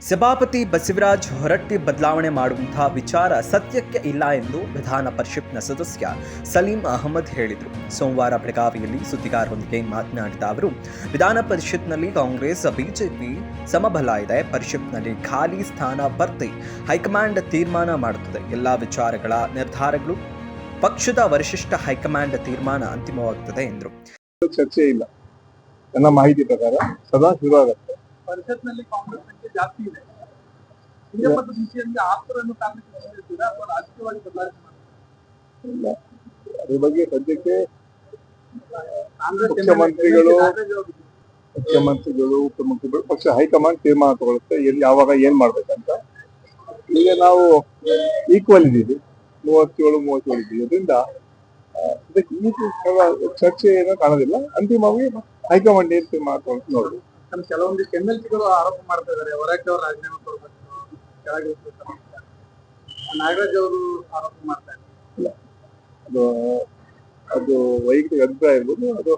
ಸಭಾಪತಿ ಬಸವರಾಜ್ ಹೊರಟ್ಟಿ ಬದಲಾವಣೆ ಮಾಡುವಂತಹ ವಿಚಾರ ಸತ್ಯಕ್ಕೆ ಇಲ್ಲ ಎಂದು ವಿಧಾನ ಪರಿಷತ್ನ ಸದಸ್ಯ ಸಲೀಂ ಅಹಮದ್ ಹೇಳಿದರು. ಸೋಮವಾರ ಬೆಳಗಾವಿಯಲ್ಲಿ ಸುದ್ದಿಗಾರರೊಂದಿಗೆ ಮಾತನಾಡಿದ ಅವರು, ವಿಧಾನ ಪರಿಷತ್ನಲ್ಲಿ ಕಾಂಗ್ರೆಸ್, ಬಿಜೆಪಿ ಸಮಬಲ ಇದೆ. ಪರಿಷತ್ನಲ್ಲಿ ಖಾಲಿ ಸ್ಥಾನ ಭರ್ತಿ ಹೈಕಮಾಂಡ್ ತೀರ್ಮಾನ ಮಾಡುತ್ತದೆ. ಎಲ್ಲಾ ವಿಚಾರಗಳ ನಿರ್ಧಾರಗಳು ಪಕ್ಷದ ವರಿಷ್ಠ ಹೈಕಮಾಂಡ್ ತೀರ್ಮಾನ ಅಂತಿಮವಾಗುತ್ತದೆ ಎಂದರು. ಚರ್ಚೆ ಇಲ್ಲ. ನನ್ನ ಮಾಹಿತಿ ಪ್ರಕಾರ ಸದಾ ಶುರುವಾಗುತ್ತೆ. ಪರಿಷತ್ನಲ್ಲಿ ಕಾಂಗ್ರೆಸ್ ಸಂಖ್ಯೆ ಜಾಸ್ತಿ ಇದೆ. ಸಿಂಗಪುರ ದಿಶೆಯಲ್ಲಿ ಆಪ್ತರನ್ನು ಕಾಂಗ್ರೆಸ್ ಅಥವಾ ರಾಜಕೀಯವಾಗಿ ಬದಲಾವಣೆ ಮಾಡ್ತೀರಾ? ಅದ್ರ ಬಗ್ಗೆ ಸದ್ಯಕ್ಕೆ ಕಾಂಗ್ರೆಸ್ ಮುಖ್ಯಮಂತ್ರಿಗಳು ಮುಖ್ಯಮಂತ್ರಿಗಳು ಉಪಮುಖ್ಯಮಂತ್ರಿಗಳು ಪಕ್ಷ ಹೈಕಮಾಂಡ್ ತೀರ್ಮಾನ ತಗೊಳುತ್ತೆ ಎಲ್ಲಿ ಯಾವಾಗ ಏನ್ ಮಾಡ್ಬೇಕಂತ. ಈಗ ನಾವು ಈಕ್ವಲ್ ಇದ್ದೀವಿ. ಮೂವತ್ತೇಳು ಮೂವತ್ತೇಳು ಇದ್ದೀವಿ ಅದರಿಂದ ಆ, ಈ ಚರ್ಚೆ ಏನೋ ಕಾಣೋದಿಲ್ಲ. ಅಂತಿಮವಾಗಿ ಹೈಕಮಾಂಡ್ ಏನ್ ತೀರ್ಮಾನ ತಗೊಳುತ್ತೆ ನೋಡಿ. ನಮ್ಮ ಕೆಲವೊಂದಿಷ್ಟು ಎಂ ಎಲ್ ಸಿಗಳು ಆರೋಪ ಮಾಡ್ತಾ ಇದಾರೆ. ಹೊರಕ್ಕೆ ಅವ್ರು ರಾಜೀನಾಮೆ ಕೊಡ್ಬೇಕು ಕೆಳಗೆ ಇಳಿಸ್ಬೇಕು ಅಂತ. ನಾಗರಾಜ್ ಅವರು ಆರೋಪ ಮಾಡ್ತಾ ಇದ್ದಾರೆ. ಅದು ಅದು ವೈಯಕ್ತಿಕ ಅಭಿಪ್ರಾಯ ಇರ್ಬೋದು ಅದು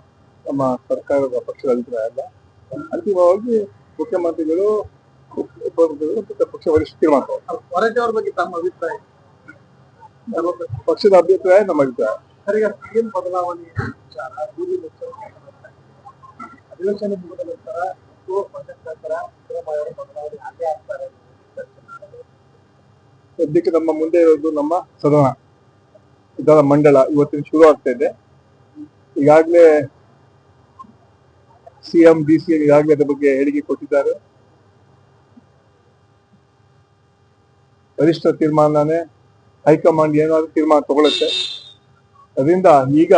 ನಮ್ಮ ಸರ್ಕಾರದ ಪಕ್ಷದ ಅಭಿಪ್ರಾಯ ಅಲ್ಲ. ಅಂತಿಮವಾಗಿ ಮುಖ್ಯಮಂತ್ರಿಗಳು ಪಕ್ಷ ವರಿಷ್ಠ ತೀರ್ಮಾನ. ಹೊರಗೆ ಅವ್ರ ಬಗ್ಗೆ ತಮ್ಮ ಅಭಿಪ್ರಾಯ? ನಮ್ಮ ಪಕ್ಷದ ಅಭಿಪ್ರಾಯ ನಮ್ಮ ಅಭಿಪ್ರಾಯ. ಸರಿಗ ಏನು ಬದಲಾವಣೆ ವಿಚಾರ ಅಧಿವೇಶನ ಮುಗಿದ ನಂತರ ಅಥವಾ ಪಂಚಾಯತ್ ನಂತರ ಸಿದ್ದರಾಮಯ್ಯ ಅವರು ಬದಲಾವಣೆ ಆಗೇ ಆಗ್ತಾರೆ ಸದ್ಯಕ್ಕೆ ನಮ್ಮ ಮುಂದೆ ಇರೋದು ನಮ್ಮ ಸದನ ವಿಧಾನ ಮಂಡಳ ಇವತ್ತಿನ ಶುರು ಆಗ್ತಾ ಇದೆ. ಈಗಾಗಲೇ ಸಿಎಂ ಡಿ ಸಿ ಈಗಾಗಲೇ ಅದರ ಬಗ್ಗೆ ಹೇಳಿಕೆ ಕೊಟ್ಟಿದ್ದಾರೆ. ವರಿಷ್ಠ ತೀರ್ಮಾನನೇ, ಹೈಕಮಾಂಡ್ ಏನಾದ್ರೂ ತೀರ್ಮಾನ ತಗೊಳುತ್ತೆ. ಅದರಿಂದ ಈಗ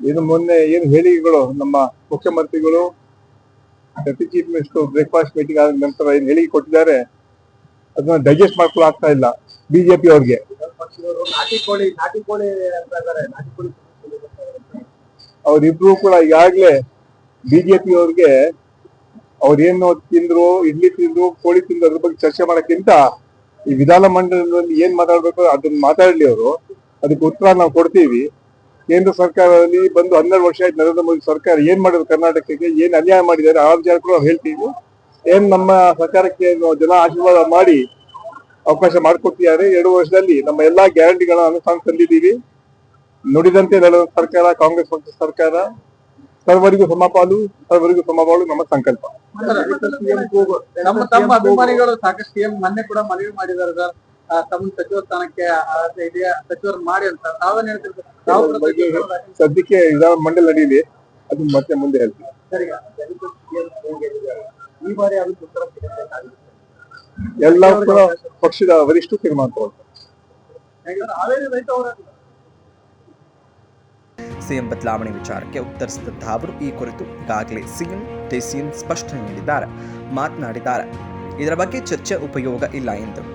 ಏನು ಮೊನ್ನೆ ಏನು ಹೇಳಿಕೆಗಳು, ನಮ್ಮ ಮುಖ್ಯಮಂತ್ರಿಗಳು, deputy chief minister breakfast meeting ಆದ ನಂತರ ಏನು ಹೇಳಿಕೆ ಕೊಟ್ಟಿದ್ದಾರೆ ಅದನ್ನ ಡೈಜೆಸ್ಟ್ ಮಾಡ್ಕೊಳ್ಳೋ ಆಗ್ತಾ ಇಲ್ಲ. ಬಿಜೆಪಿ ಅವ್ರಿಗೆ ಅವರಿಬ್ರು ನಾಟಿ ಕೋಳಿ ನಾಟಿ ಕೋಳಿ ಅಂತ ಇದ್ದಾರೆ ನಾಟಿ ಕೋಳಿ ಅವ್ರಿಬ್ರು ಕೂಡ ಈಗಾಗ್ಲೇ ಬಿಜೆಪಿ ಅವ್ರಿಗೆ ಅವ್ರೇನು ತಿಂದ್ರು ಇಡ್ಲಿ ತಿಂದ್ರು ಕೋಳಿ ತಿಂದ್ರು ಅದ್ರ ಬಗ್ಗೆ ಚರ್ಚೆ ಮಾಡಕ್ಕಿಂತ ಈ ವಿಧಾನ ಮಂಡಲದಲ್ಲಿ ಏನ್ ಮಾತಾಡ್ಬೇಕು ಅದನ್ನ ಮಾತಾಡ್ಲಿ ಅವರು. ಅದಕ್ಕೆ ಉತ್ತರ ನಾವು ಕೊಡ್ತೀವಿ. ಕೇಂದ್ರ ಸರ್ಕಾರದಲ್ಲಿ ಬಂದು ಹನ್ನೆರಡು ವರ್ಷ ಆಯ್ತು ನರೇಂದ್ರ ಮೋದಿ ಸರ್ಕಾರ ಏನ್ ಮಾಡಿದ್ರು ಕರ್ನಾಟಕಕ್ಕೆ ಏನ್ ಅನ್ಯಾಯ ಮಾಡಿದ್ದಾರೆ ಆ ವಿಚಾರ ಕೂಡ ಹೇಳ್ತೀವಿ. ಏನ್ ನಮ್ಮ ಸರ್ಕಾರಕ್ಕೆ ಜನ ಆಶೀರ್ವಾದ ಮಾಡಿ ಅವಕಾಶ ಮಾಡಿಕೊಟ್ಟಿದ್ದಾರೆ. ಎರಡು ವರ್ಷದಲ್ಲಿ ನಮ್ಮ ಎಲ್ಲಾ ಗ್ಯಾರಂಟಿಗಳ ಅನುಷ್ಠಾನ ತಂದಿದ್ದೀವಿ. ನುಡಿದಂತೆ ನಡೆದ ಸರ್ಕಾರ ಕಾಂಗ್ರೆಸ್ ಪಕ್ಷದ ಸರ್ಕಾರ ಸರ್ವರಿಗೂ ಸಮಪಾಲು ಸರ್ವರಿಗೂ ಸಮಪಾಲು ನಮ್ಮ ಸಂಕಲ್ಪ. ನಮ್ಮ ತಮ್ಮ ಅಭಿಮಾನಿಗಳು ಸಾಕಷ್ಟು ಸಿಎಂ ಮೊನ್ನೆ ಕೂಡ ಮನವಿ ಮಾಡಿದ್ದಾರೆ ಸರ್. ತಮ್ಮ ಸಚಿವ ಸ್ಥಾನಕ್ಕೆ ಸಚಿವರು ಮಾಡಿ ಅಂತ. ತಾವೇನ್ ಹೇಳ್ತೀರಿ ತಾವು ಕೂಡ ಸದ್ಯಕ್ಕೆ ವಿಧಾನ ಮಂಡಲ ನಡೀಲಿ. ಅದು ಮತ್ತೆ ಮುಂದೆ ಹೇಳ್ತೀವಿ ಈ ಬಾರಿ ಅದಕ್ಕೆ ಉತ್ತರ ಸಿಗಬೇಕಾಗಿದೆ ಎಲ್ಲ ಕೂಡ ಪಕ್ಷದ ವರಿಷ್ಠ ತೀರ್ಮಾನ ತಗೊಳ್ತಾರೆ ಸಿಎಂ ಬದಲಾವಣೆ ವಿಚಾರಕ್ಕೆ ಉತ್ತರಿಸಿದಂತಹ ಅವರು ಈ ಕುರಿತು ಈಗಾಗಲೇ ಸಿಎಂ ಡಿಸಿಎಂ ಸ್ಪಷ್ಟನೆ ನೀಡಿದ್ದಾರೆ ಮಾತನಾಡಿದ್ದಾರೆ. ಇದರ ಬಗ್ಗೆ ಚರ್ಚೆ ಉಪಯೋಗ ಇಲ್ಲ ಎಂದರು.